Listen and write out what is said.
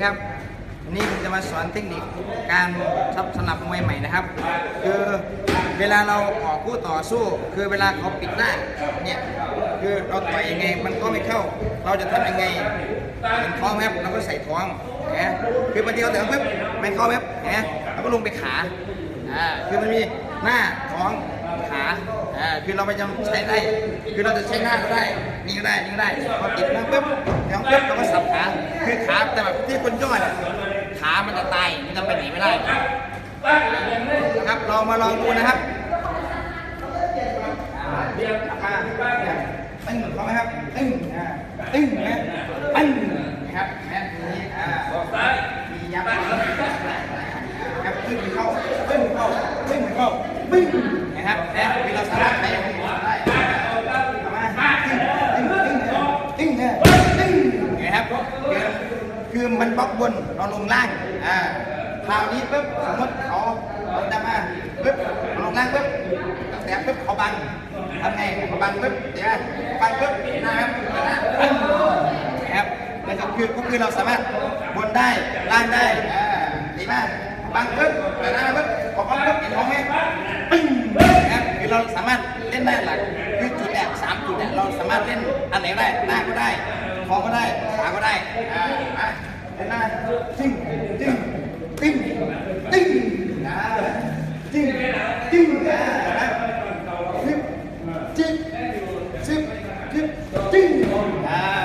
ดีครับวันนี้ผมจะมาสอนเทคนิคการทับสนับมวยใหม่นะครับ คือเวลาเราออกคู่ต่อสู้ คือเวลาเขาปิดหน้าเนี่ยคือเราต่อยยังไงมันก็ไม่เข้า เราจะทำยังไงเห็นท้องไหมครับเราก็ใส่ท้องนะคือบางทีเราแต่ปุ๊บไม่เข้าปุ๊บนะเราก็ลงไปขาอ่าคือมันมีหน้าท้องขาอ่าคือเราไปจำใช้ได้ คือเราจะใช้หน้าก็ได้นี่ก็ได้นี่ก็ได้พอติดมาปุ๊บท้องปุ๊บเราก็สับขาคือขาแต่แบ อน ขามันจะตายมันจะไปไหนไม่ได้นะครับลองมาลองดูนะครับอ่ามาตึ้งเข้าไหมครับตึ้งตึ้งนะตึ้งนะครับแม่นี้อ่ามียับครับตึ้งเข้าตึ้งเข้าตึ้งเข้าตึ้งนะครับนะคือเราสามารถใช้ได้มาตึ้งตึ้งตึ้งตึ้งเนี่ยตึ้งนะครับคือ คือมันบล็อกบนเราลงล่างอ่าคราวนี้ปุ๊บสมมติเขาเราจะมาปุ๊บลงล่างปุ๊บแต่ปุ๊บเขาบังทำไงเขาบังปุ๊บเดี๋ยวบังปุ๊บนะครับนะครับนั่นก็คือก็คือเราสามารถบนได้ล่างได้อ่าดีมากบังปุ๊บเดี๋ยวนะปุ๊บพอบังปุ๊บเห็นท้องไหมปึ้งนะครับคือเราสามารถเล่นได้หลักคือจุดเนี่ยสามจุดเนี่ยเราสามารถเล่นอันไหนได้หน้าก็ได้ phóng vào đây à, phá vào đây. À, à, thế này. Tinh tinh tinh tinh đã tinh tinh đã đấy. Zip tinh đã